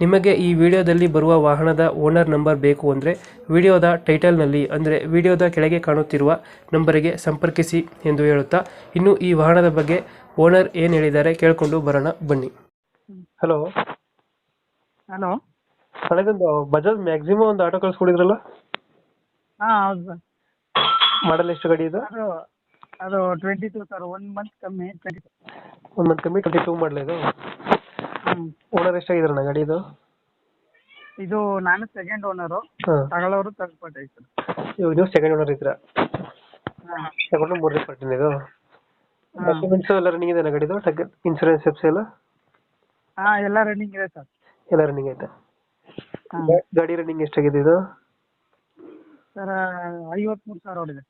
ನಿಮಗೆ ಈ ವಿಡಿಯೋದಲ್ಲಿ ಬರುವ ವಾಹನದ ಓನರ್ ನಂಬರ್ ಬೇಕು ಅಂದರೆ ವಿಡಿಯೋದ ಟೈಟಲ್ನಲ್ಲಿ ಅಂದರೆ ವಿಡಿಯೋದ ಕೆಳಗೆ ಕಾಣುತ್ತಿರುವ ನಂಬರಿಗೆ ಸಂಪರ್ಕಿಸಿ ಎಂದು ಹೇಳುತ್ತಾ ಇನ್ನು ಈ ವಾಹನದ ಬಗ್ಗೆ ಓನರ್ ಏನು ಹೇಳಿದ್ದಾರೆ ಕೇಳಿಕೊಂಡು ಬರೋಣ ಬನ್ನಿ. ಹಲೋ. ಹಲೋ. ಕಳೆದೊಂದು ಬಜಾಜ್ ಮ್ಯಾಕ್ಸಿಮಮ್ ಒಂದು ಆಟೋ ಕಳಿಸ್ಕೊಡಿದ್ರಲ್ಲ? ಹಾಂ ಹೌದು ಸರ್. ಮಾಡಲ್ ಎಷ್ಟು ಗಾಡಿ ಇದು? ಅದು ಅದು twenty two sir one month ಕಮ್ಮಿ ಟ್ವೆಂಟಿ ಒಂದು ಮಂತ್ ಕಮ್ಮಿ ಟ್ವೆಂಟಿ ಟೂ ಮಾಡಲ ಇದು? ಓನರ್ ಎಷ್ಟಾಗಿದ್ರಣ್ಣ ಗಾಡಿ ಇದು? ಇದು ನಾನು ಸೆಕೆಂಡ್ ಓನರ್ ತಗೊಳ್ಳೋರು ತಗೊಳ್ಳೋರು ಪಾರ್ಟಿ ಸರ್ ಇವಾಗ ನೀವು ಸೆಕೆಂಡ್ ಓನರ್ ಇದ್ದೀರಾ? ಹಾಂ. ತಗೊಂಡು ಮೂರನೇ ಪಾರ್ಟಿ ಇದು ಡಾಕ್ಯುಮೆಂಟ್ಸ್ ಎಲ್ಲ ರನ್ನಿಂಗ್ ಇದೆ ಗಾಡಿದು? ಇನ್ಸೂರೆನ್ಸ್ ಎಫ್ಸ್ ಎಲ್ಲ? ಹಾಂ ಎಲ್ಲ ರನ್ನಿಂಗ್ ಇದೆ ಸರ್ ಎಲ್ಲ ರನ್ನಿಂಗ್ ಐತೆ. ಗಾಡಿ ರನ್ನಿಂಗ್ ಎಷ್ಟಾಗಿದೆ ಇದು? ಸರ್ ಐವತ್ಮೂರು ಸಾವಿರ ಹೊಡಿದೆ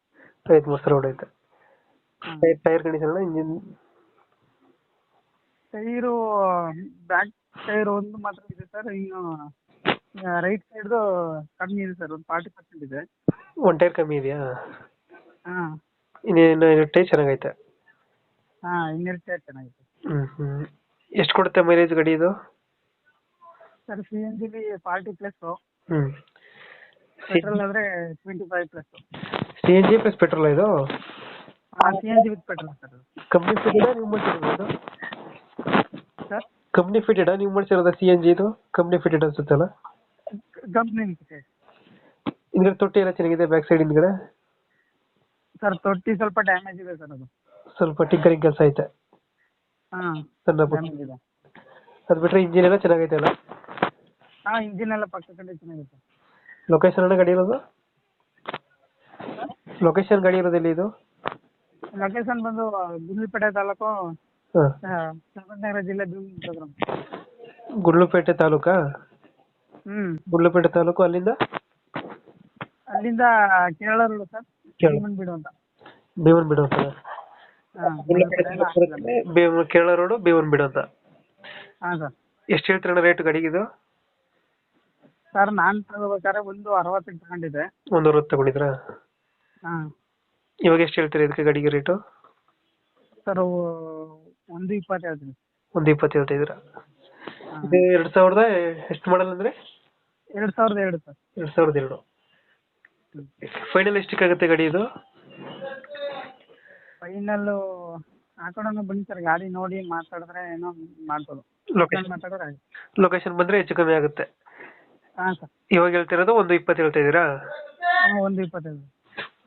ಐವತ್ಮೂರು ಸಾವಿರ ಹೊಡೆಯುತ್ತೆ ಹಾಂ. Tyre condition engine tyre back tyre ಒಂದು ಮಾತ್ರ ಇದೆ ಸರ್. ಇನ್ನು ರೈಟ್ ಸೈಡ್ದು ಕಮ್ಮಿ ಇದೆ ಸರ್. ಒಂದು ಫಾರ್ಟಿ ಪರ್ಸೆಂಟ್ ಇದೆ. ಒನ್ ಟೈರ್ ಕಮ್ಮಿ ಇದೆಯಾ? ಹಾಂ. ಇನ್ನೇನು ಟೈರ್ ಚೆನ್ನಾಗೈತೆ? ಹಾಂ ಇನ್ನೆರಡು ಟೈರ್ ಚೆನ್ನಾಗಿದೆ ಹ್ಮ್ ಹ್ಞೂ ಎಷ್ಟು ಕೊಡುತ್ತೆ ಮೈಲೇಜ್ ಗಾಡಿ ಇದು? ಸರ್ ಸಿ ಎನ್ ಜಿಲಿ ಫಾರ್ಟಿ ಪ್ಲಸ್ಸು. ಹ್ಮ್. ಪೆಟ್ರೋಲ್ ಆದರೆ twenty five plus. C N G plus petrol ಇದು? C N G with petrol sir. Company ಫಿಟೆಡಾ ನೀವು ಮುಂಚೆ ಸರ್ ಕಂಪ್ನಿ ಫಿಟೆಡ್ ನೀವು ಮಾಡ್ಸಿರೋದ ಸಿ ಎನ್ ಜಿ ಇದು? ಕಂಪ್ನಿ ಫಿಟೆಡ್ ಅನ್ಸುತ್ತಲ್ಲ? ಕಂಪ್ನಿ ಹಿಂದ್ಗಡೆ ತೊಟ್ಟಿ ಎಲ್ಲ ಚೆನ್ನಾಗಿದೆ ಬ್ಯಾಕ್ ಸೈಡ್ ಹಿಂದ್ಗಡೆ? ಸರ್ ತೊಟ್ಟಿ ಸ್ವಲ್ಪ ಡ್ಯಾಮೇಜ್ ಇದೆ ಸರ್ ಅದು. ಸ್ವಲ್ಪ ಟಿಂಕರಿಂಗ್ ಕೆಲಸ ಐತೆ. ಹಾಂ ಸಣ್ಣ ಪುಟ್ಟ. ಡ್ಯಾಮೇಜ್ ಇದೆ. ಅದು ಬಿಟ್ರೆ ಇಂಜಿನ್ ಎಲ್ಲ ಚೆನ್ನಾಗೈತೆ ಅಲ್ಲ? ಆ ಇಂಜಿನ್ ಎಲ್ಲ ಪಕ್ಕ ಚೆನ್ನಾಗಿದೆ ಸರ್ ಲೊಕೇಶನ್ ಅಣ್ಣ ಗಾಡಿ ಇರೋದು? ಲೊಕೇಶನ್ ಗಾಡಿ ಇರೋದು ಎಲ್ಲಿ ಇದು? ಲೊಕೇಶನ್ ಬಂದು ಗುಂಡ್ಲುಪೇಟೆ ತಾಲೂಕು ಚಾಮರಾಜನಗರ ಜಿಲ್ಲೆ ಭೀಮ್ ಪ್ರೋಗ್ರಾಮ್ ಗುಂಡ್ಲುಪೇಟೆ ತಾಲೂಕಾ? ಹ್ಮ್. ಗುಂಡ್ಲುಪೇಟೆ ತಾಲೂಕು ಅಲ್ಲಿಂದ? ಅಲ್ಲಿಂದ ಕೇರಳ ರೋಡ್ ಸರ್ ಕೇರಳ. ಭೀಮನ್ ಬಿಡು ಅಂತ. ಬೇವನ್ ಬಿಡು ಅಂತ. ಹಾಂ ಕೇರಳ ರೋಡು ಭೀಮನ್ ಬಿಡು ಅಂತ. ಹಾ ಸರ್. ಎಷ್ಟು ಹೇಳ್ತೀರಣ್ಣ ರೇಟ್ ಗಾಡಿಗೆ ಇದು? ಸರ್ ನಾನ್ ತಗೋಬೇಕಾದ್ರೆ ಒಂದು ಅರವತ್ತಕ್ಕೆ ತಗೊಂಡಿದ್ದೆ. ಒಂದು ಅರವತ್ತು ತಗೊಂಡಿದ್ರಾ? ಹಾಂ. ಇವಾಗ ಎಷ್ಟು ಹೇಳ್ತೀರಾ ಇದಕ್ಕೆ ಗಡಿಗೆ ರೇಟು ಸರ್ ಒಂದು ಇಪ್ಪತ್ತು ಹೇಳ್ತೀನಿ. ಒಂದು ಇಪ್ಪತ್ತು ಹೇಳ್ತಾ ಇದ್ದೀರಾ? ಇದು ಎರಡು ಸಾವಿರದ ಎಷ್ಟು ಮಾಡಲ್ ಅಂದ್ರೆ? ಎರಡ್ ಸಾವಿರದ ಎರಡು ಸರ್. ಎರಡ್ ಸಾವಿರದ ಎರಡು. ಫೈನಲ್ ಎಷ್ಟಕ್ಕಾಗುತ್ತೆ ಗಾಡಿ ಇದು? ಫೈನಲ್ ಹಾಕೊಳ್ಳೋಣ ಬನ್ನಿ ಸರ್ ಗಾಡಿ ನೋಡಿ ಮಾತಾಡಿದ್ರೆ ಏನೋ ಮಾಡ್ಬೋದು. ಲೊಕೇಶನ್ ಮಾತಾಡೋರು ಆಯ್ತು. ಲೊಕೇಶನ್ ಬಂದ್ರೆ ಹೆಚ್ಚು ಕಮ್ಮಿ ಆಗುತ್ತೆ. ಹಾಂ ಸರ್. ಇವಾಗ ಹೇಳ್ತಿರೋದು ಒಂದು ಇಪ್ಪತ್ತು ಹೇಳ್ತಾ ಇದ್ದೀರಾ? ಒಂದು ಇಪ್ಪತ್ತೈದು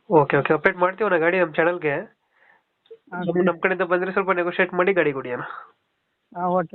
ಓಕೆ ಓಕೆ. ಅಪ್ಡೇಟ್ ಮಾಡ್ತೀವಿ ನಾ ಗಾಡಿ ನಮ್ಮ ಚಾನಲ್ಗೆ ನಮ್ಮ ಕಡೆಯಿಂದ ಬಂದ್ರೆ ಸ್ವಲ್ಪ ನೆಗೋಷಿಯೇಟ್ ಮಾಡಿ ಗಾಡಿ ಕೊಡಿ ಅಣ್ಣ. ಹಾಂ ಓಕೆ